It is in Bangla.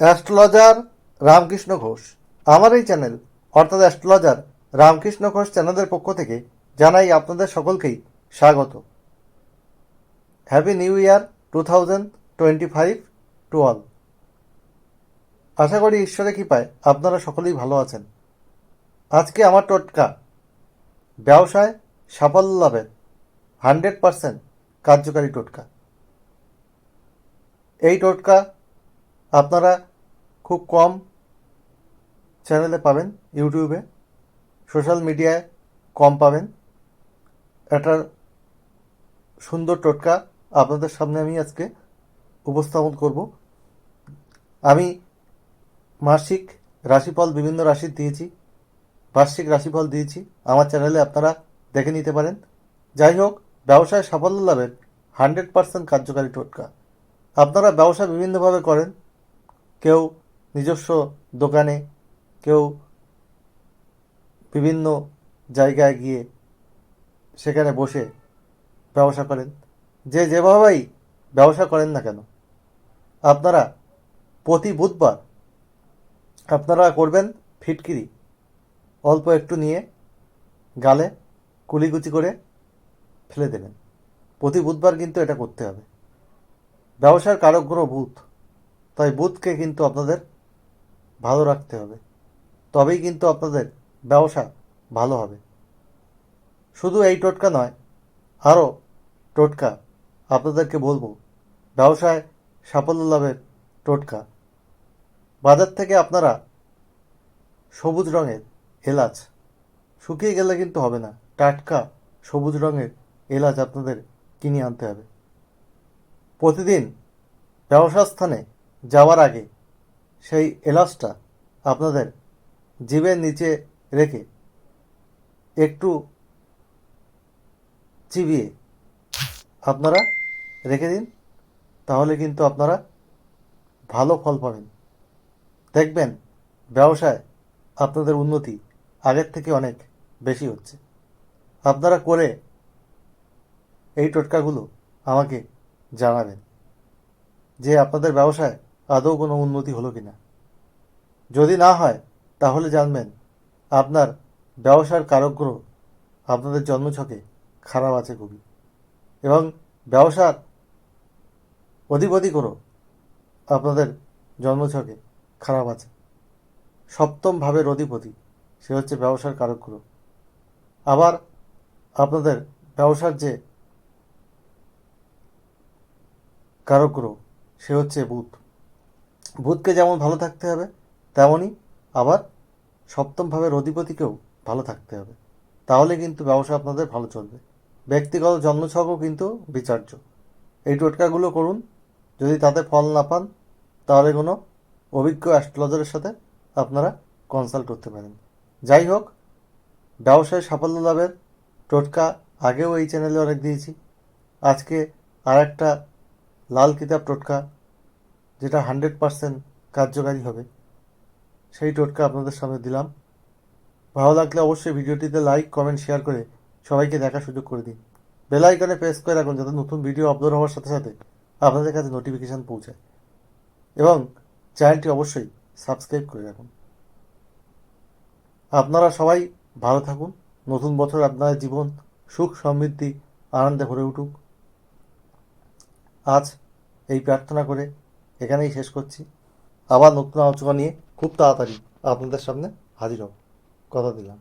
অ্যাস্ট্রোলজার রামকৃষ্ণ ঘোষ। আমার এই চ্যানেল, অর্থাৎ অ্যাস্ট্রোলজার রামকৃষ্ণ ঘোষ চ্যানেলের পক্ষ থেকে জানাই আপনাদের সকলকেই স্বাগত। Happy new year two thousand twenty five to all আশা করি ঈশ্বরের কৃপায় আপনারা সকলেই ভালো আছেন। আজকে আমার টোটকা, ব্যবসায় সাফল্য লাভের হান্ড্রেড পারসেন্ট কার্যকারী টোটকা। এই টোটকা আপনারা খুব কম চ্যানেলে পাবেন, ইউটিউবে। সোশ্যাল মিডিয়ায় কম পাবেন। একটা সুন্দর টোটকা আপনাদের সামনে আমি আজকে উপস্থাপন করব। আমি মাসিক রাশিফল বিভিন্ন রাশির দিয়েছি, বার্ষিক রাশিফল দিয়েছি। আমার চ্যানেলে আপনারা দেখে নিতে পারেন। যাই হোক, ব্যবসায় সাফল্য লাভের হান্ড্রেড পার্সেন্ট কার্যকারী টোটকা। আপনারা ব্যবসা বিভিন্নভাবে করেন। কেউ নিজস্ব দোকানে কেউ বিভিন্ন জায়গায় গিয়ে সেখানে বসে ব্যবসা করেন। যে যেভাবেই ব্যবসা করেন না কেন, আপনারা প্রতি বুধবার আপনারা করবেন ফিটকিরি। অল্প একটু নিয়ে গালে কুলিকুচি করে ফেলে দেবেন। প্রতি বুধবার কিন্তু এটা করতে হবে। ব্যবসার কারক গ্রহ বুধ, তাই বুধকে কিন্তু আপনাদের ভালো রাখতে হবে। তবেই কিন্তু আপনাদের ব্যবসা ভালো হবে। শুধু এই টোটকা নয়, আরও টোটকা আপনাদেরকে বলব। ব্যবসায় সাফল্য লাভের টোটকা। বাজার থেকে আপনারা সবুজ রঙের এলাচ শুকিয়ে গেলে কিন্তু হবে না। টাটকা সবুজ রঙের এলাচ আপনাদের কিনে আনতে হবে। প্রতিদিন ব্যবসা স্থানে যাওয়ার আগে সেই এলাচটা আপনাদের জিভের নিচে রেখে একটু চিবিয়ে আপনারা রেখে দিন, তাহলে কিন্তু আপনারা ভালো ফল পাবেন। দেখবেন ব্যবসায় আপনাদের উন্নতি আগের থেকে অনেক বেশি হচ্ছে। আপনারা করে এই টোটকাগুলো আমাকে জানাবেন যে আপনাদের ব্যবসায় আদৌ কোনো উন্নতি হলো কিনা? যদি না হয়, তাহলে জানবেন, আপনার ব্যবসার কারকগ্রহ আপনাদের জন্মছকে খারাপ আছে খুবই। এবং ব্যবসার অধিপতি করো আপনাদের জন্মছকে খারাপ আছে। সপ্তম ভাবের অধিপতি, সে হচ্ছে ব্যবসার কারকগ্রহ আবার আপনাদের ব্যবসার যে কারকগ্রহ সে হচ্ছে বুধ বুধকে যেমন ভালো থাকতে হবে তেমনই আবার সপ্তম ভাবের অধিপতিকেও ভালো থাকতে হবে। তাহলে কিন্তু ব্যবসা আপনাদের ভালো চলবে। ব্যক্তিগত জন্মছকও কিন্তু বিচার্য। এই টোটকাগুলো করুন। যদি তাতে ফল না পান, তাহলে কোনো অভিজ্ঞ অ্যাস্ট্রোলজারের সাথে আপনারা কনসাল্ট করতে পারেন। যাই হোক, ব্যবসায় সাফল্য লাভের টোটকা আগেও এই চ্যানেলে অনেক দিয়েছি। আজকে আর একটা লাল কিতাব টোটকা যেটা হান্ড্রেড পারসেন্ট কার্যকারী হবে, সেই টোটকা আপনাদের সামনে দিলাম। ভালো লাগলে অবশ্যই ভিডিওটিতে লাইক কমেন্ট শেয়ার করে সবাইকে দেখার সুযোগ করে দিন। বেল আইকনে প্রেস করে রাখুন যাতে নতুন ভিডিও আপলোড হওয়ার সাথে সাথে আপনাদের কাছে নোটিফিকেশান পৌঁছায়। এবং চ্যানেলটি অবশ্যই সাবস্ক্রাইব করে রাখুন। আপনারা সবাই ভালো থাকুন। নতুন বছর আপনাদের জীবন সুখ, সমৃদ্ধি, আনন্দে ভরে উঠুক। আজ এই প্রার্থনা করে এখানেই শেষ করছি। আবার নতুন আলোচনা নিয়ে খুব তাড়াতাড়ি আপনাদের সামনে হাজির হব। কথা দিলাম।